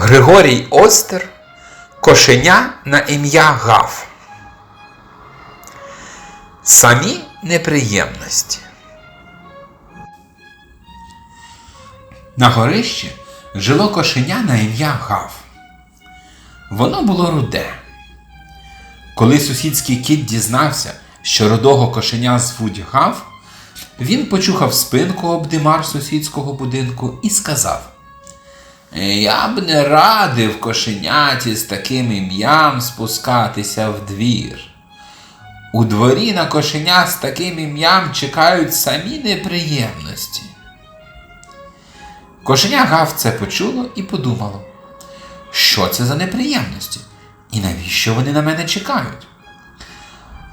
Григорій Остер Кошеня на ім'я Гав. Самі неприємності. На горищі жило кошеня на ім'я Гав. Воно було руде. Коли сусідський кіт дізнався, що рудого кошеня звуть Гав, він почухав спинку об димар сусідського будинку і сказав: Я б не радив кошеняті з таким ім'ям спускатися в двір. У дворі на кошеня з таким ім'ям чекають самі неприємності. Кошеня Гав це почуло і подумало, що це за неприємності і навіщо вони на мене чекають.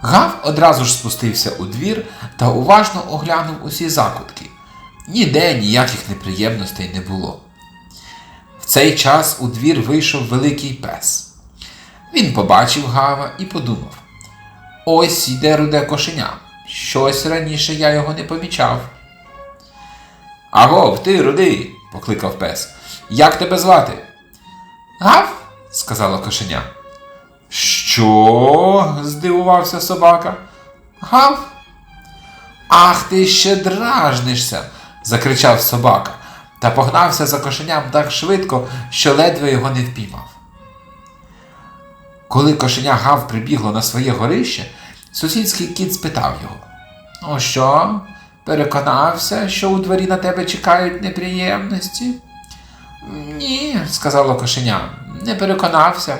Гав одразу ж спустився у двір та уважно оглянув усі закутки. Ніде ніяких неприємностей не було. В цей час у двір вийшов великий пес. Він побачив Гава і подумав: ось йде руде кошеня. Щось раніше я його не помічав. Агов, ти, рудий, покликав пес. Як тебе звати? Гав, сказала кошеня. Що? здивувався собака. Гав? Ах, ти ще дражнишся, закричав собака та погнався за кошеням так швидко, що ледве його не впіймав. Коли кошеня Гав прибігло на своє горище, сусідський кіт спитав його: Ну що, переконався, що у дворі на тебе чекають неприємності? Ні, сказало кошеня, не переконався.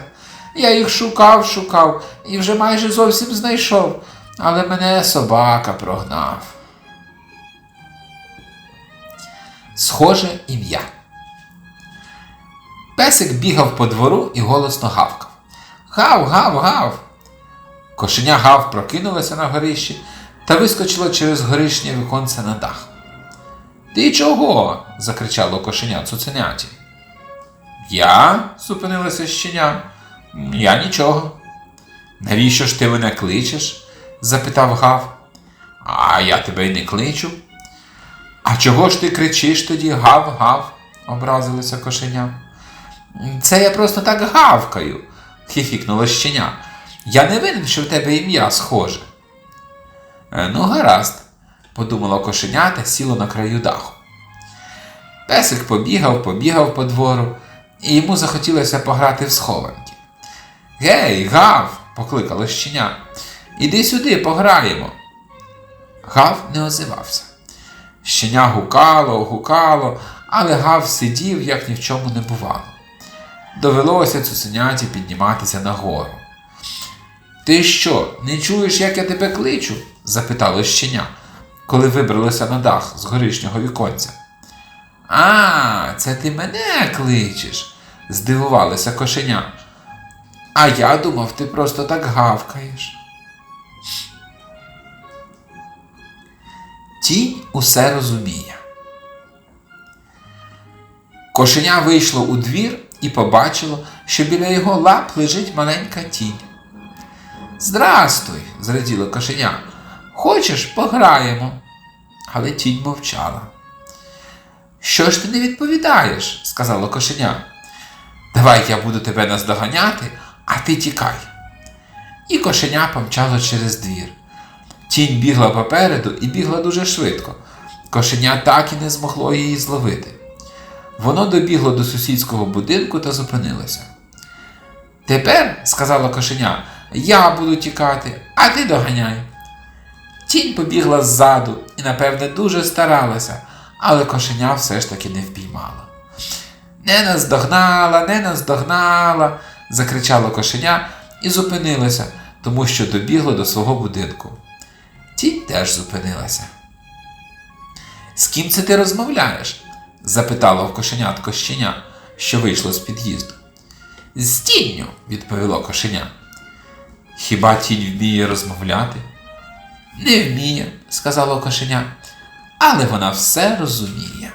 Я їх шукав, шукав і вже майже зовсім знайшов, але мене собака прогнав. Схоже ім'я. Песик бігав по двору і голосно гавкав. Гав, гав, гав. Кошеня гав прокинулося на горищі та вискочило через горишнє віконце на дах. Ти чого? закричало кошеня цуценяті. Я? зупинилося щеня. Я нічого. Навіщо ж ти мене кличеш? запитав Гав. А я тебе й не кличу. А чого ж ти кричиш тоді гав, гав? образилося кошеня. Це я просто так гавкаю, хіхікнуло щеня. Я не винен, що в тебе ім'я схоже. «Е, Ну, гаразд, подумало кошеня та сіло на краю даху. Песик побігав, побігав по двору, і йому захотілося пограти в схованки. Гей, гав, покликало щеня. Іди сюди, пограємо. Гав не озивався. Щеня гукало, гукало, але Гав сидів, як ні в чому не бувало. Довелося цуценяті підніматися нагору. Ти що, не чуєш, як я тебе кличу? запитало щеня, коли вибралося на дах з горішнього віконця. А, це ти мене кличеш, здивувалося кошеня. А я думав, ти просто так гавкаєш. Тінь усе розуміє. Кошеня вийшло у двір і побачило, що біля його лап лежить маленька тінь. Здрастуй, зраділо кошеня. Хочеш, пограємо. Але тінь мовчала. Що ж ти не відповідаєш? сказало кошеня. Давай я буду тебе наздоганяти, а ти тікай. І кошеня помчало через двір. Тінь бігла попереду і бігла дуже швидко. Кошеня так і не змогло її зловити. Воно добігло до сусідського будинку та зупинилося. Тепер, сказала кошеня, я буду тікати, а ти доганяй. Тінь побігла ззаду і, напевне, дуже старалася, але кошеня все ж таки не впіймала. Не наздогнала, не наздогнала, закричало кошеня і зупинилося, тому що добігло до свого будинку. Тінь теж зупинилася. З ким це ти розмовляєш? запитало в кошенятко щеня, що вийшло з під'їзду. З тінню, відповіло кошеня. Хіба тінь вміє розмовляти? Не вміє, сказало кошеня, але вона все розуміє.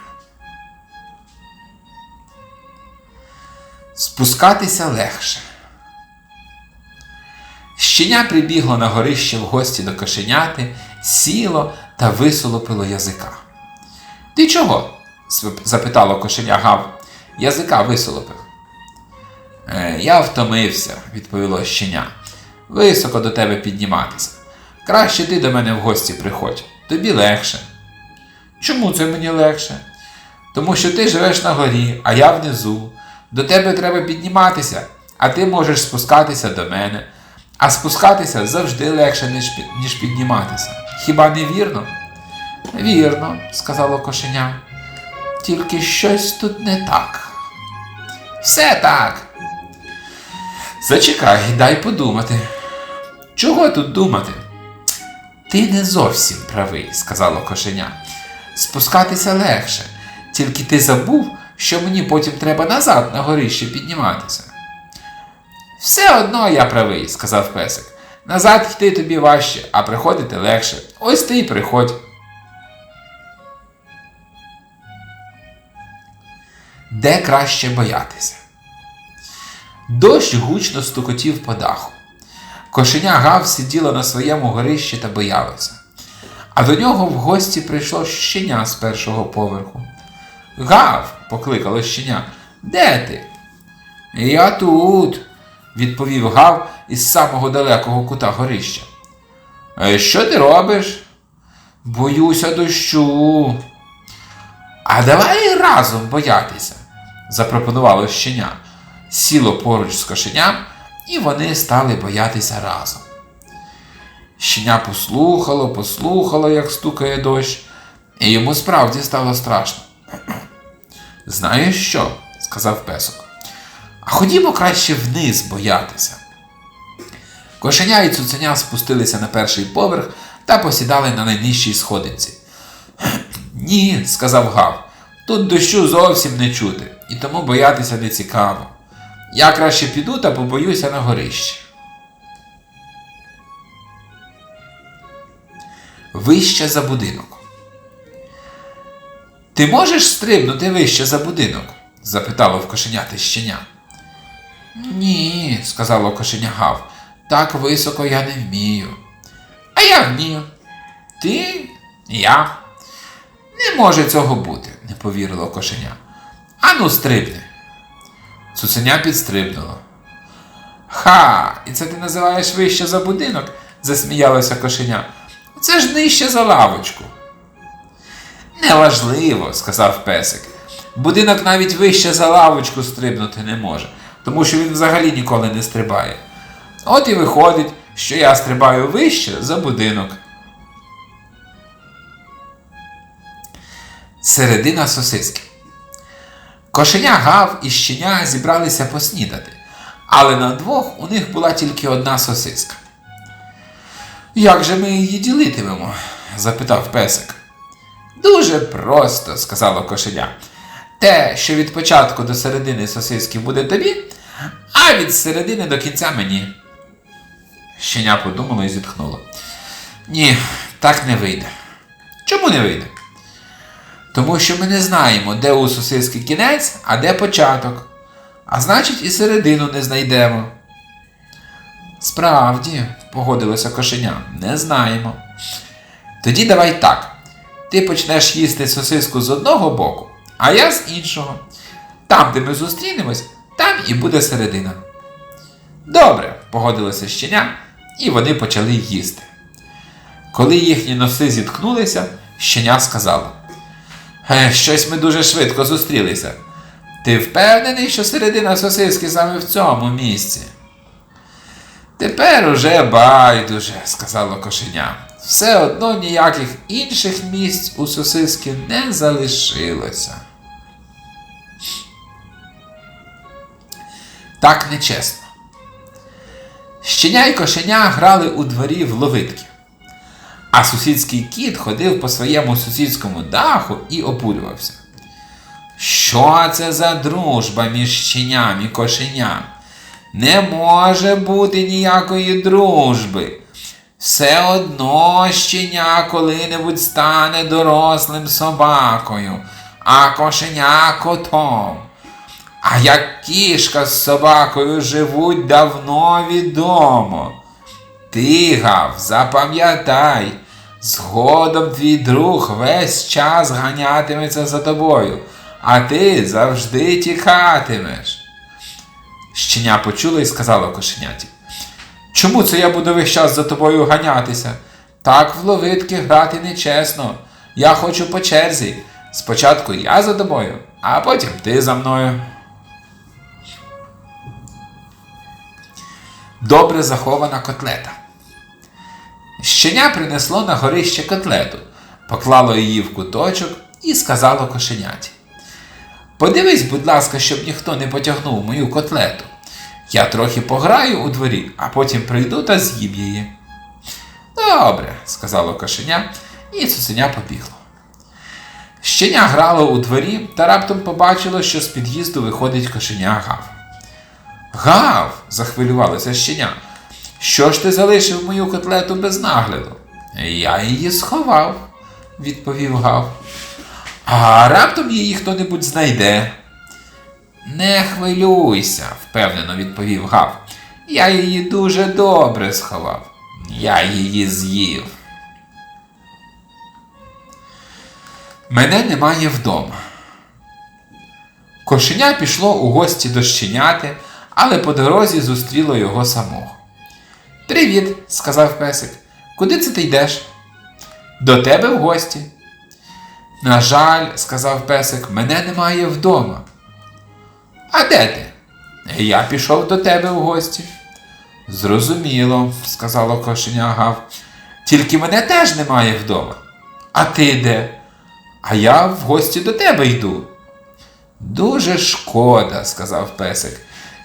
Спускатися легше. Щеня прибігло на горище в гості до кошеняти, сіло та висолопило язика. Ти чого? запитало кошеня Гав. Язика висолопив. Е, я втомився, відповіло щеня. Високо до тебе підніматися. Краще ти до мене в гості приходь, тобі легше. Чому це мені легше? Тому що ти живеш на горі, а я внизу. До тебе треба підніматися, а ти можеш спускатися до мене. А спускатися завжди легше, ніж, ніж підніматися. Хіба не вірно? Вірно, сказало кошеня. Тільки щось тут не так. Все так. Зачекай, дай подумати. Чого тут думати? Ти не зовсім правий, сказало кошеня. Спускатися легше, тільки ти забув, що мені потім треба назад на горище підніматися. Все одно я правий, сказав песик. Назад йти тобі важче, а приходити легше. Ось ти й приходь. Де краще боятися? Дощ гучно стукотів по даху. Кошеня Гав сиділа на своєму горищі та боялася. А до нього в гості прийшло щеня з першого поверху. Гав, покликало щеня, де ти? Я тут, відповів Гав із самого далекого кута горища. «Е, Що ти робиш? Боюся дощу. А давай разом боятися, запропонувало щеня. Сіло поруч з кошеням, і вони стали боятися разом. Щеня послухало, послухало, як стукає дощ, і йому справді стало страшно. Знаєш що? сказав песок. А ходімо краще вниз боятися. Кошеня і цуценя спустилися на перший поверх та посідали на найнижчій сходинці. Ні, сказав Гав, тут дощу зовсім не чути, і тому боятися не цікаво. Я краще піду та побоюся на горищі. Вище за будинок. Ти можеш стрибнути вище за будинок? запитало в кошеняти щеня. Ні, сказало кошеня Гав, так високо я не вмію. А я вмію. Ти? Я. Не може цього бути, не повірило кошеня. Ану, стрибни. Цуценя підстрибнуло. Ха, і це ти називаєш вище за будинок? засміялося кошеня. Це ж нижче за лавочку. Неважливо, сказав песик. Будинок навіть вище за лавочку стрибнути не може, тому що він взагалі ніколи не стрибає. От і виходить, що я стрибаю вище за будинок. Середина сосиски. Кошеня гав і щеня зібралися поснідати, але на двох у них була тільки одна сосиска. Як же ми її ділитимемо? запитав песик. Дуже просто, сказало кошеня. Те, що від початку до середини сосиски буде тобі, а від середини до кінця мені. Щеня подумала і зітхнула. Ні, так не вийде. Чому не вийде? Тому що ми не знаємо, де у сосиски кінець, а де початок. А значить, і середину не знайдемо. Справді, погодилося кошеня, не знаємо. Тоді давай так. Ти почнеш їсти сосиску з одного боку, а я з іншого. Там, де ми зустрінемось, там і буде середина. Добре, погодилося щеня, і вони почали їсти. Коли їхні носи зіткнулися, щеня сказала: «Е, Щось ми дуже швидко зустрілися. Ти впевнений, що середина сосиски саме в цьому місці? Тепер уже байдуже, сказало кошеня. Все одно ніяких інших місць у сосиски не залишилося. Так нечесно. Щеня й кошеня грали у дворі в ловитки, а сусідський кіт ходив по своєму сусідському даху і опулювався. Що це за дружба між щеням і кошеням? Не може бути ніякої дружби. Все одно щеня коли-небудь стане дорослим собакою, а кошеня котом. А як кішка з собакою живуть давно відомо. Ти, Гав, запам'ятай, згодом твій друг весь час ганятиметься за тобою, а ти завжди тікатимеш. Щеня почула і сказала кошеняті. Чому це я буду весь час за тобою ганятися? Так в ловитки грати нечесно. Я хочу по черзі. Спочатку я за тобою, а потім ти за мною. Добре захована котлета. Щеня принесло на горище котлету, поклало її в куточок і сказало кошеняті. Подивись, будь ласка, щоб ніхто не потягнув мою котлету. Я трохи пограю у дворі, а потім прийду та з'їм її. Добре, сказало кошеня, і цуценя побігло. Щеня грало у дворі та раптом побачило, що з під'їзду виходить кошеня Гав. Гав, захвилювалося щеня. Що ж ти залишив мою котлету без нагляду? Я її сховав, відповів Гав. А раптом її хто-небудь знайде. Не хвилюйся, впевнено відповів Гав. Я її дуже добре сховав. Я її з'їв. Мене немає вдома. Кошеня пішло у гості до щеняти, але по дорозі зустріло його самого. Привіт, сказав песик. Куди це ти йдеш? До тебе в гості. На жаль, сказав песик, мене немає вдома. А де ти? Я пішов до тебе в гості. Зрозуміло, сказало кошеня Гав. Тільки мене теж немає вдома. А ти де? А я в гості до тебе йду. Дуже шкода, сказав песик.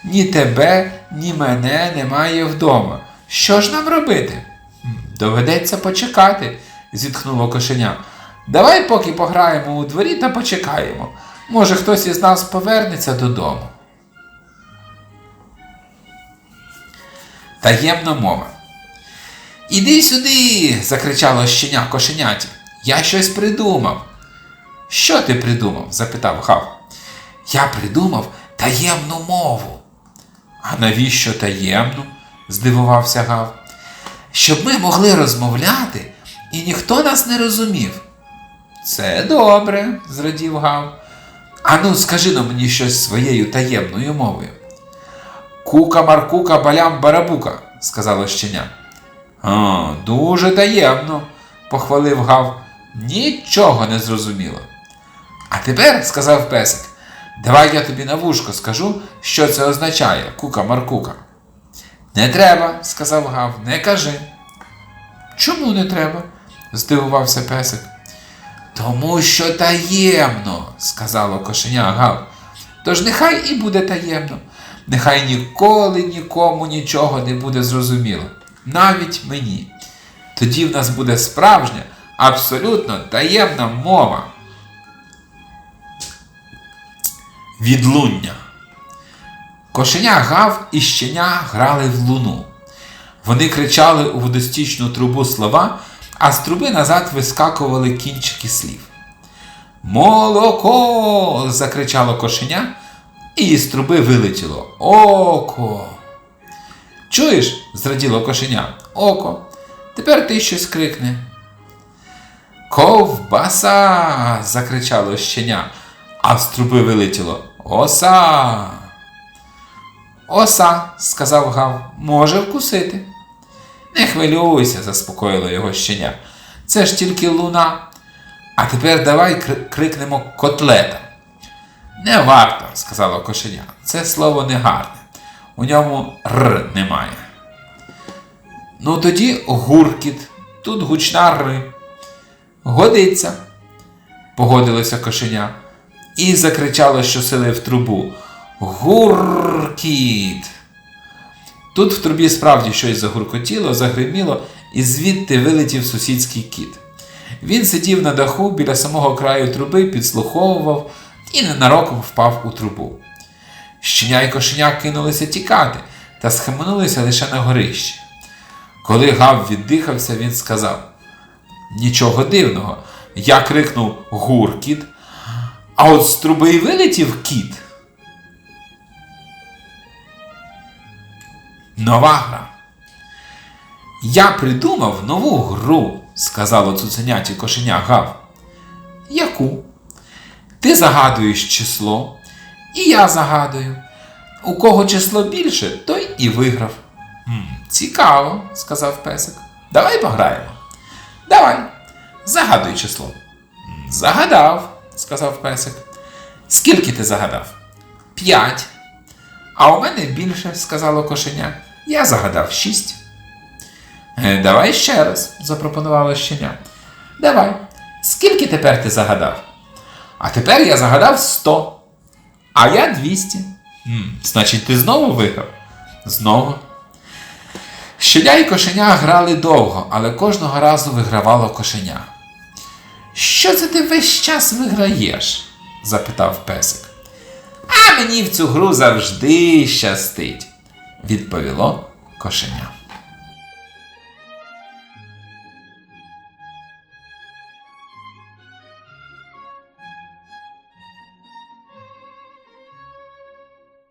Ні тебе, ні мене немає вдома. Що ж нам робити? Доведеться почекати, зітхнуло кошеня. Давай поки пограємо у дворі та почекаємо. Може, хтось із нас повернеться додому. Таємна мова. Іди сюди. закричало щеня кошеняті. Я щось придумав. Що ти придумав? запитав Гав. Я придумав таємну мову. А навіщо таємну? здивувався Гав. Щоб ми могли розмовляти, і ніхто нас не розумів. Це добре, зрадів Гав. Ану, скажи но мені щось своєю таємною мовою. Кука маркука балям барабука, сказало щеня. А, дуже таємно, похвалив Гав. Нічого не зрозуміло. А тепер, сказав песик, давай я тобі на вушко скажу, що це означає кука маркука. Не треба, сказав Гав, не кажи. Чому не треба? здивувався песик. Тому що таємно, сказало кошеня Гав. Тож нехай і буде таємно, нехай ніколи нікому нічого не буде зрозуміло, навіть мені. Тоді в нас буде справжня, абсолютно таємна мова. Відлуння. Кошеня гав і щеня грали в луну. Вони кричали у водостічну трубу слова, а з труби назад вискакували кінчики слів. Молоко. закричало кошеня, і з труби вилетіло Око. Чуєш? зраділо кошеня. Око. Тепер ти щось крикне. Ковбаса. закричало щеня, а з труби вилетіло Оса. Оса, сказав Гав, може вкусити. Не хвилюйся, заспокоїло його щеня. Це ж тільки луна. А тепер давай крикнемо котлета. Не варто, сказало кошеня. Це слово негарне. У ньому р немає. Ну тоді гуркіт, тут гучна р. Годиться, погодилося кошеня і закричало щосили в трубу. Гуркіт. Тут в трубі справді щось загуркотіло, загриміло, і звідти вилетів сусідський кіт. Він сидів на даху біля самого краю труби, підслуховував і ненароком впав у трубу. Щеня й кошеня кинулися тікати та схаменулися лише на горище. Коли Гав віддихався, він сказав: Нічого дивного, я крикнув гуркіт, а от з труби й вилетів кіт. Нова гра. Я придумав нову гру, сказало цуценяті кошеня Гав. Яку? Ти загадуєш число, і я загадую. У кого число більше, той і виграв. «М, цікаво, сказав песик. Давай пограємо. Давай. Загадуй число. Загадав, сказав песик. Скільки ти загадав? П'ять. А у мене більше, сказало кошеня. Я загадав шість. «Е, Давай ще раз, запропонувало щеня. Давай. Скільки тепер ти загадав? А тепер я загадав сто. А я 200. Значить, ти знову виграв? Знову. Щеня і кошеня грали довго, але кожного разу вигравало кошеня. Що це ти весь час виграєш? запитав песик. А мені в цю гру завжди щастить, відповіло кошеня.